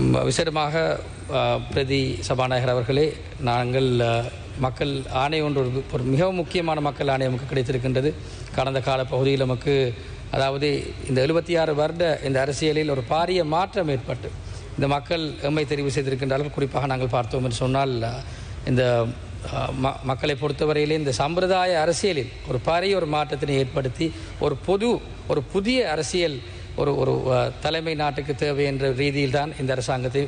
விசேடமாக பிரதி சபாநாயகர் அவர்களே நாங்கள் மக்கள் ஆணை ஒன்று ஒரு மிகவும் முக்கியமான மக்கள் ஆணை நமக்கு கிடைத்திருக்கின்றது. கடந்த கால பகுதியில் நமக்கு அதாவது இந்த எழுபத்தி ஆறு வருட இந்த அரசியலில் ஒரு பாரிய மாற்றம் ஏற்பட்டு இந்த மக்கள் எம்மை தெரிவு செய்திருக்கின்றார்கள் குறிப்பாக நாங்கள் பார்த்தோம் என்று சொன்னால் இந்த ம மக்களை பொறுத்தவரையிலே இந்த சம்பிரதாய அரசியலில் ஒரு பாரிய ஒரு மாற்றத்தினை ஏற்படுத்தி ஒரு பொது ஒரு புதிய அரசியல் ஒரு ஒரு தலைமை நாட்டுக்கு தேவை என்ற ரீதியில் தான் இந்த அரசாங்கத்தை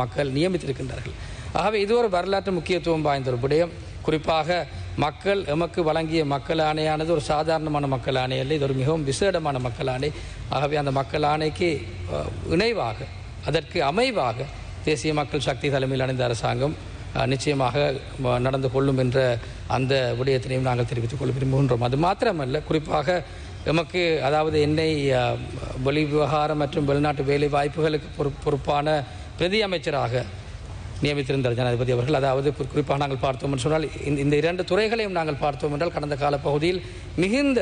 மக்கள் நியமித்திருக்கின்றார்கள். ஆகவே இது ஒரு வரலாற்று முக்கியத்துவம் வாய்ந்த ஒரு விடயம். குறிப்பாக மக்கள் எமக்கு வழங்கிய மக்கள் ஆணையானது ஒரு சாதாரணமான மக்கள் ஆணை அல்ல இது ஒரு மிகவும் விசேடமான மக்கள் ஆணை. ஆகவே அந்த மக்கள் ஆணைக்கு இணைவாக அதற்கு அமைவாக தேசிய மக்கள் சக்தி தலைமையில் அணிந்த அரசாங்கம் நிச்சயமாக நடந்து கொள்ளும் என்ற அந்த விடயத்தினையும் நாங்கள் தெரிவித்துக் கொள்ள விரும்புகின்றோம் அது மாத்திரமல்ல குறிப்பாக எமக்கு அதாவது என்னை வெளி விவகாரம் மற்றும் வெளிநாட்டு வேலை வாய்ப்புகளுக்கு பொறுப்பான பிரதி அமைச்சராக நியமித்திருந்தார் ஜனாதிபதி அவர்கள். அதாவது குறிப்பாக நாங்கள் பார்த்தோம் என்று சொன்னால் இந்த- இந்த இரண்டு துறைகளையும் நாங்கள் பார்த்தோம் என்றால் கடந்த கால பகுதியில் மிகுந்த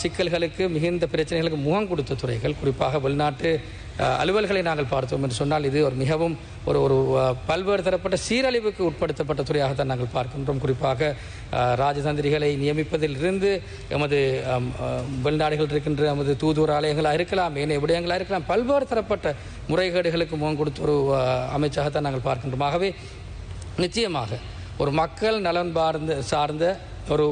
சிக்கல்களுக்கு மிகுந்த பிரச்சனைகளுக்கு முகம் கொடுத்த துறைகள் குறிப்பாக வெளிநாட்டு அலுவல்களை நாங்கள் பார்த்தோம் என்று சொன்னால் இது ஒரு மிகவும் ஒரு ஒரு பல்வேறு தரப்பட்ட சீரழிவுக்கு உட்படுத்தப்பட்ட துறையாகத்தான் நாங்கள் பார்க்கின்றோம். குறிப்பாக ராஜதந்திரிகளை நியமிப்பதில் இருந்து எமது வெளிநாடுகள் இருக்கின்ற எமது தூதுவர் ஆலயங்களாக இருக்கலாம் ஏனைய விடயங்களாக இருக்கலாம் பல்வேறு தரப்பட்ட முறைகேடுகளுக்கு முகம் கொடுத்த ஒரு அமைச்சாகத்தான் நாங்கள் பார்க்கின்றோம். ஆகவே நிச்சயமாக ஒரு மக்கள் நலன் பார்ந்த சார்ந்த ஒரு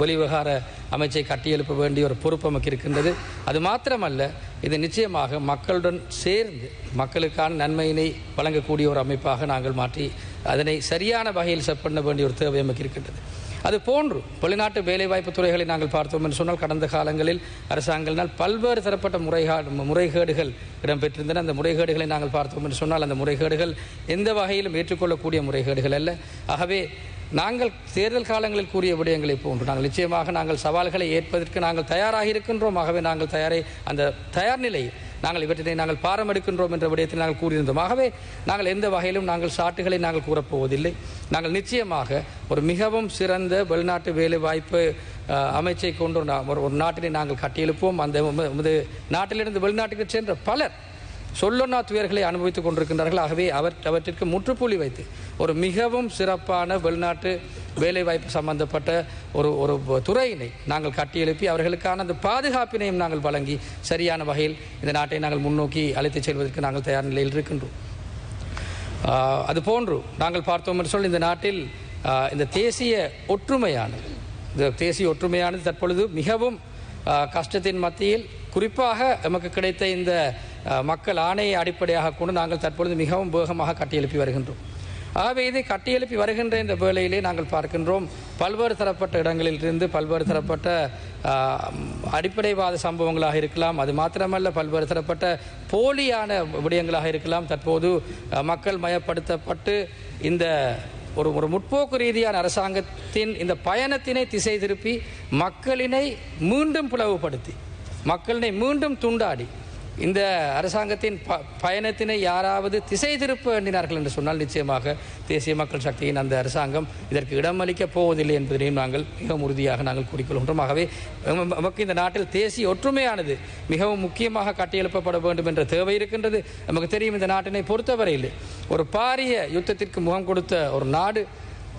வெளிவிவகார அமைச்சை கட்டியெழுப்ப வேண்டிய ஒரு பொறுப்பு நமக்கு இருக்கின்றது. அது மாத்திரமல்ல இது நிச்சயமாக மக்களுடன் சேர்ந்து மக்களுக்கான நன்மையினை வழங்கக்கூடிய ஒரு அமைப்பாக நாங்கள் மாற்றி அதனை சரியான வகையில் செட் பண்ண வேண்டிய ஒரு தேவை நமக்கு இருக்கின்றது. அது போன்று வெளிநாட்டு வேலைவாய்ப்பு துறைகளை நாங்கள் பார்த்தோம் என்று சொன்னால் கடந்த காலங்களில் அரசாங்கங்களினால் பல்வேறு தரப்பட்ட முறைகேடு முறைகேடுகள் இடம்பெற்றிருந்தன. அந்த முறைகேடுகளை நாங்கள் பார்த்தோம் என்று சொன்னால் அந்த முறைகேடுகள் எந்த வகையிலும் ஏற்றுக்கொள்ளக்கூடிய முறைகேடுகள் அல்ல. ஆகவே நாங்கள் தேர்தல் காலங்களில் கூறிய விடயங்களை போன்று நாங்கள் நிச்சயமாக நாங்கள் சவால்களை ஏற்பதற்கு நாங்கள் தயாராக இருக்கின்றோம். ஆகவே நாங்கள் தயாரை அந்த தயார் நிலையில் நாங்கள் இவற்றினை நாங்கள் பாரம் எடுக்கின்றோம் என்ற விடயத்தில் நாங்கள் கூறியிருந்தோம். ஆகவே நாங்கள் எந்த வகையிலும் நாங்கள் சாட்டுகளை நாங்கள் கூறப்போவதில்லை. நாங்கள் நிச்சயமாக ஒரு மிகவும் சிறந்த வெளிநாட்டு வேலை வாய்ப்பு அமைச்சை கொண்டு ஒரு ஒரு நாட்டினை நாங்கள் கட்டியெழுப்போம். அந்த நாட்டிலிருந்து வெளிநாட்டுக்கு சென்ற பலர் சொல்லொன்னா துயர்களை அனுபவித்துக் கொண்டிருக்கின்றார்கள். ஆகவே அவர் அவற்றிற்கு முற்றுப்புள்ளி வைத்து ஒரு மிகவும் சிறப்பான வெளிநாட்டு வேலைவாய்ப்பு சம்பந்தப்பட்ட ஒரு ஒரு துறையினை நாங்கள் கட்டியெழுப்பி அவர்களுக்கான அந்த பாதுகாப்பினையும் நாங்கள் வழங்கி சரியான வகையில் இந்த நாட்டை நாங்கள் முன்னோக்கி அழைத்துச் செல்வதற்கு நாங்கள் தயார் நிலையில் இருக்கின்றோம். அது போன்று நாங்கள் பார்த்தோம் என்று சொல்லி இந்த நாட்டில் இந்த தேசிய ஒற்றுமையானது இந்த தேசிய ஒற்றுமையானது தற்பொழுது மிகவும் கஷ்டத்தின் மத்தியில் குறிப்பாக நமக்கு கிடைத்த இந்த மக்கள் ஆணையை அடிப்படையாக கொண்டு நாங்கள் தற்பொழுது மிகவும் வேகமாக கட்டியெழுப்பி வருகின்றோம். ஆகவே இதை கட்டியெழுப்பி வருகின்ற இந்த வேளையிலே நாங்கள் பார்க்கின்றோம் பல்வேறு தரப்பட்ட இடங்களிலிருந்து பல்வேறு தரப்பட்ட அடிப்படைவாத சம்பவங்களாக இருக்கலாம் அது மாத்திரமல்ல பல்வேறு தரப்பட்ட போலியான விடயங்களாக இருக்கலாம். தற்போது மக்கள் மயப்படுத்தப்பட்டு இந்த ஒரு ஒரு முற்போக்கு ரீதியான அரசாங்கத்தின் இந்த பயணத்தினை திசை திருப்பி மக்களினை மீண்டும் பிளவுபடுத்தி மக்களினை மீண்டும் துண்டாடி இந்த அரசாங்கத்தின் ப பயணத்தினை யாராவது திசை திருப்ப எண்ணினார்கள் என்று சொன்னால் நிச்சயமாக தேசிய மக்கள் சக்தியின் அந்த அரசாங்கம் இதற்கு இடமளிக்கப் போவதில்லை என்பதனையும் நாங்கள் மிகவும் உறுதியாக நாங்கள் கூறிக்கொள்கின்றோம். ஆகவே நமக்கு இந்த நாட்டில் தேசிய ஒற்றுமையானது மிகவும் முக்கியமாக கட்டியெழுப்பப்பட வேண்டும் என்ற தேவை இருக்கின்றது. நமக்கு தெரியும் இந்த நாட்டினை பொறுத்தவரையில் ஒரு பாரிய யுத்தத்திற்கு முகம் கொடுத்த ஒரு நாடு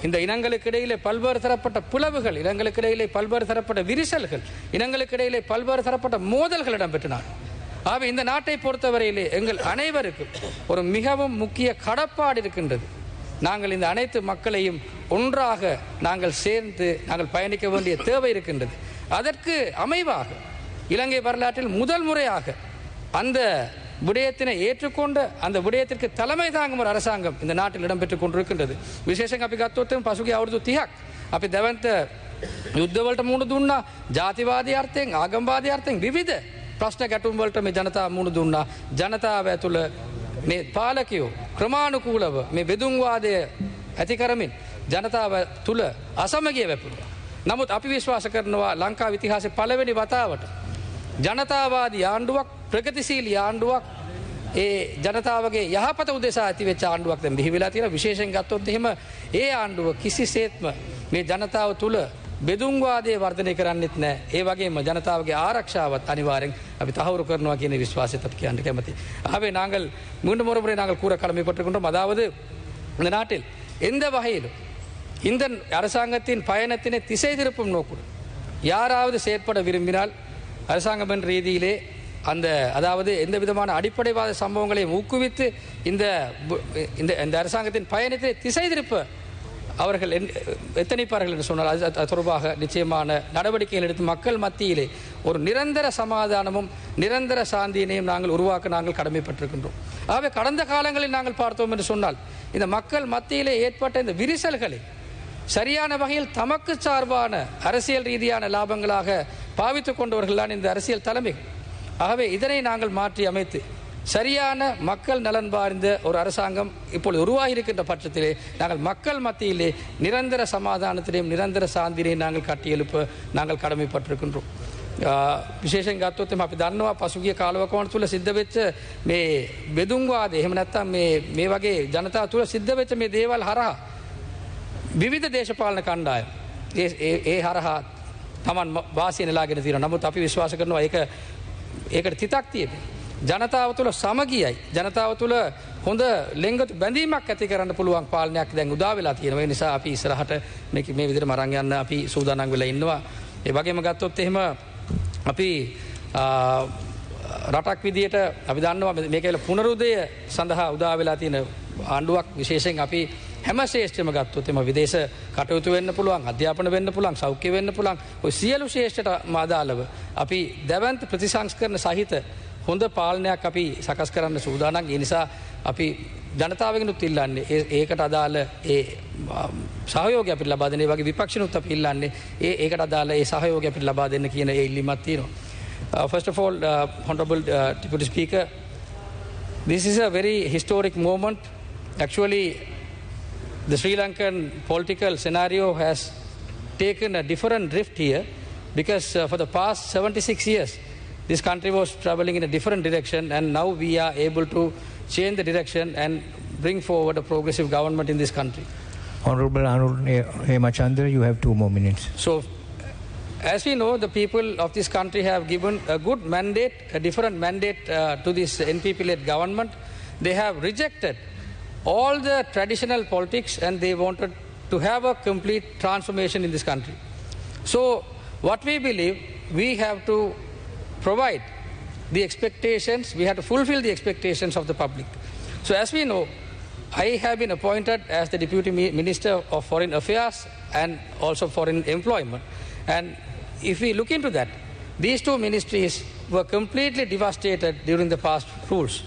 இந்த இனங்களுக்கு இடையிலே பல்வேறு தரப்பட்ட பிளவுகள் இனங்களுக்கு இடையிலே பல்வேறு தரப்பட்ட விரிசல்கள் இனங்களுக்கு இடையிலே பல்வேறு தரப்பட்ட மோதல்கள் இடம்பெற்றன ஆக இந்த நாட்டை பொறுத்தவரையிலே எங்கள் அனைவருக்கும் ஒரு மிகவும் முக்கிய கடப்பாடு இருக்கின்றது. நாங்கள் இந்த அனைத்து மக்களையும் ஒன்றாக நாங்கள் சேர்ந்து நாங்கள் பயணிக்க வேண்டிய தேவை இருக்கின்றது. அதற்கு அமைவாக இலங்கை வரலாற்றில் முதல் முறையாக அந்த விடயத்தினை ஏற்றுக்கொண்டு அந்த விடயத்திற்கு தலைமை தாங்கும் ஒரு அரசாங்கம் இந்த நாட்டில் இடம்பெற்றுக் கொண்டிருக்கின்றது. விசேஷங்க அப்படி கத்தோத்தும் பசுகி அவரது தியாக் அப்படி தெவந்த ಯುದ್ಧವಲ್ಟ ಮೂಡುದುಣ್ಣ ಜಾತಿವಾದಿ ಅರ್ಥೆಂಗ್ ಆಗಂಬಾದಿ ಅರ್ಥೆಂಗ್ ವಿವಿಧ ප්‍රශ්න ගැටුම් වලට මේ ජනතාව මුහුණ දුන්නා ජනතාව ඇතුළ මේ පාලකයෝ ක්‍රමානුකූලව මේ බෙදුම්වාදය ඇති කරමින් ජනතාව තුළ අසමගිය වැපුණා. නමුත් අපි විශ්වාස කරනවා ලංකා ඉතිහාසයේ පළවෙනි වතාවට ජනතාවාදී ආණ්ඩුවක් ප්‍රගතිශීලී ආණ්ඩුවක් ඒ ජනතාවගේ යහපත උදෙසා ඇතිවෙච්ච ආණ්ඩුවක් දැන් බිහි වෙලා තියෙන විශේෂයෙන් ගත්තොත් එහෙම ඒ ආණ්ඩුව කිසිසේත්ම මේ ජනතාව තුළ බෙදුම්වාදය වර්ධනය කරන්නෙත් නෑ ඒ වගේම ජනතාවගේ ආරක්ෂාවත් අනිවාරෙන් අපි තහවුරු කරනවා කියන විශ්වාසය අපි කියන්න කැමති. ஆகவே நாங்கள் மீண்டும் ஒரு முறை நாங்கள் கூற கடமைப்பட்டிருக்கின்றோம் அதாவது இந்த நாட்டில் எந்த வகையிலும் இந்த அரசாங்கத்தின் பயணத்தினை திசை திருப்பும் நோக்குடன் யாராவது செயற்பட விரும்பினால் அரசாங்கம் என்ற ரீதியிலே அந்த அதாவது எந்த விதமான அடிப்படைவாத சம்பவங்களை ஊக்குவித்து இந்த பு- இந்த இந்த அரசாங்கத்தின் பயணத்தை திசை திருப்ப அவர்கள் என்- எத்தனைப்பார்கள் என்று சொன்னால் அது தொடர்பாக நிச்சயமான நடவடிக்கைகள் எடுத்து மக்கள் மத்தியிலே ஒரு நிரந்தர சமாதானமும் நிரந்தர சாந்தியினையும் நாங்கள் உருவாக்க நாங்கள் கடமைப்பட்டிருக்கின்றோம். ஆகவே கடந்த காலங்களில் நாங்கள் பார்த்தோம் என்று சொன்னால் இந்த மக்கள் மத்தியிலே ஏற்பட்ட இந்த விரிசல்களை சரியான வகையில் தமக்கு சார்பான அரசியல் ரீதியான லாபங்களாக பாவித்துக் கொண்டவர்கள் தான் இந்த அரசியல் தலைமை ஆகவே இதனை நாங்கள் மாற்றி அமைத்து சரியான மக்கள் நலன் பார்ந்த ஒரு அரசாங்கம் இப்பொழுது உருவாகி இருக்கின்ற பட்சத்திலே நாங்கள் மக்கள் மத்தியிலே நிரந்தர சமாதானத்திலையும் நிரந்தர சாந்தினையும் நாங்கள் கட்டியெழுப்ப நாங்கள் கடமைப்பட்டிருக்கின்றோம் ආ, විශේෂෙන් ගත්තොත් එම අපි දන්නවා පසුගිය කාලවකවන තුළ සිද්ධ වෙච්ච මේ බෙදුම්වාද එහෙම නැත්තම් මේ මේ වගේ ජනතාව තුළ සිද්ධ වෙච්ච මේ දේවල් හරහා විවිධ දේශපාලන කණ්ඩායම් ඒ ඒ- ඒ හරහා තමන් ම- වාසිය නෙලාගෙන තියෙන නමුත් අපි විශ්වාස කරනවා ඒක ඒකට තිතක් තියෙන. ජනතාව තුළ සමගියයි ජනතාව තුළ හොඳ ලෙංගතු බැඳීමක් ඇති කරන්න පුළුවන් පාලනයක් දැන් උදා වෙලා තියෙනවා. ඒ නිසා අපි ඉස්සරහට මේක මේ විදිහට මරන් යන්න අපි සූදානම් වෙලා ඉන්නවා. ඒ වගේම ගත්තොත් එහෙම අපි ආ, රටක් විදියට අපි දන්නවා මේක වෙල පුනරුදය සඳහා උදා වෙලා තියෙන ආණ්ඩුවක් විශේෂයෙන් අපි හැම ශේෂ්ඨම ගත්තොත් එම විදේශ කටයුතු වෙන්න පුළුවන් අධ්‍යාපන වෙන්න පුළුවන් සෞඛ්‍ය වෙන්න පුළුවන්. ඔය සියලු ශේෂ්ඨට මාදාලව අපි දැවන්ත ප්‍රතිසංස්කරන සහිත හොඳ පාලනයක් අපි සකස් කරන්න සූදානම් ඒ නිසා අපි ජනතාවගෙනුත් ඉල්ලන්නේ ඒ- ඒකට අදාළ ඒ ආ, සහයෝගය අපිට ලබා දෙන ඒ වගේ විපක්ෂනුත් අපි ඉල්ලන්නේ ඒ ඒකට අදාළ ඒ සහයෝගය අපිට ලබා දෙන්න කියන ඒ ඉල්ලීමක් තියෙනවා. Uh, first of all, uh, Honorable uh, Deputy Speaker, this is a very historic moment. Actually, the Sri Lankan political scenario has taken a different drift here because uh, for the past 76 years, this country was traveling in a different direction, and now we are able to change the direction and bring forward a progressive government in this country. Honorable Hemachandra, you have two more minutes. So, as we know, the people of this country have given a good mandate, a different mandate uh, to this NPP led government. They have rejected all the traditional politics and they wanted to have a complete transformation in this country. So, what we believe, we have to provide the expectations, we have to fulfill the expectations of the public. So, as we know, I have been appointed as the Deputy Minister of Foreign Affairs and also Foreign Employment. And if we look into that, these two ministries were completely devastated during the past rules,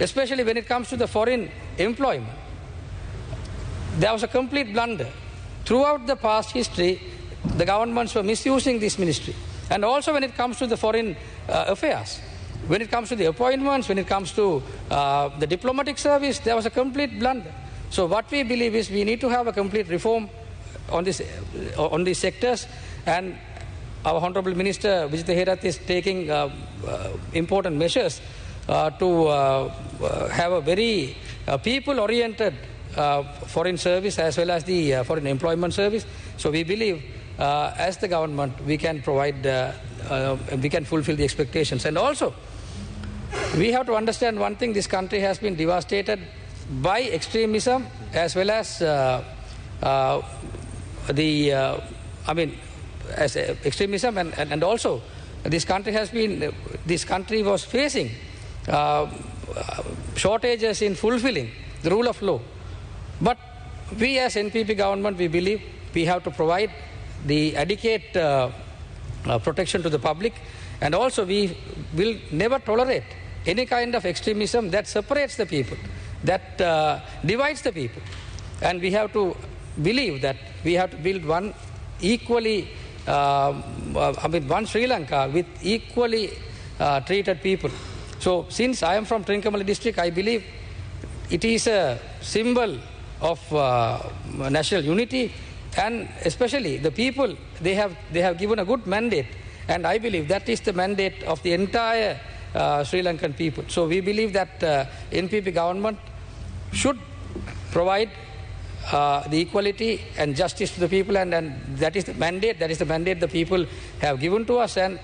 especially when it comes to the foreign employment. There was a complete blunder. Throughout the past history, the governments were misusing this ministry. And also when it comes to the foreign uh, affairs, when it comes to the appointments, when it comes to uh, the diplomatic service, there was a complete blunder. So what we believe is we need to have a complete reform on, this, uh, on these sectors. And our Honorable Minister Vijay Herath is taking uh, uh, important measures uh, to uh, uh, have a very people-oriented foreign service as well as the foreign employment service. So we believe uh, as the government we can provide, uh, uh, we can fulfill the expectations. And also, we have to understand one thing this country has been devastated by extremism as well as uh, uh, the uh, i mean as extremism and, and, and also this country has been this country was facing shortages in fulfilling the rule of law but we as npp government we believe we have to provide the adequate uh, uh, protection to the public. And also we will never tolerate any kind of extremism that separates the people that uh, divides the people. And we have to believe that we have to build one equally uh, uh, i mean one sri lanka with equally uh, treated people. So since i am from trincomalee district i believe it is a symbol of national unity and especially the people they have they have given a good mandate. And i believe that is the mandate of the entire uh, sri lankan people. So we believe that uh, npp government should provide uh, the equality and justice to the people, and, and that is the mandate. That is the mandate the people have given to us, and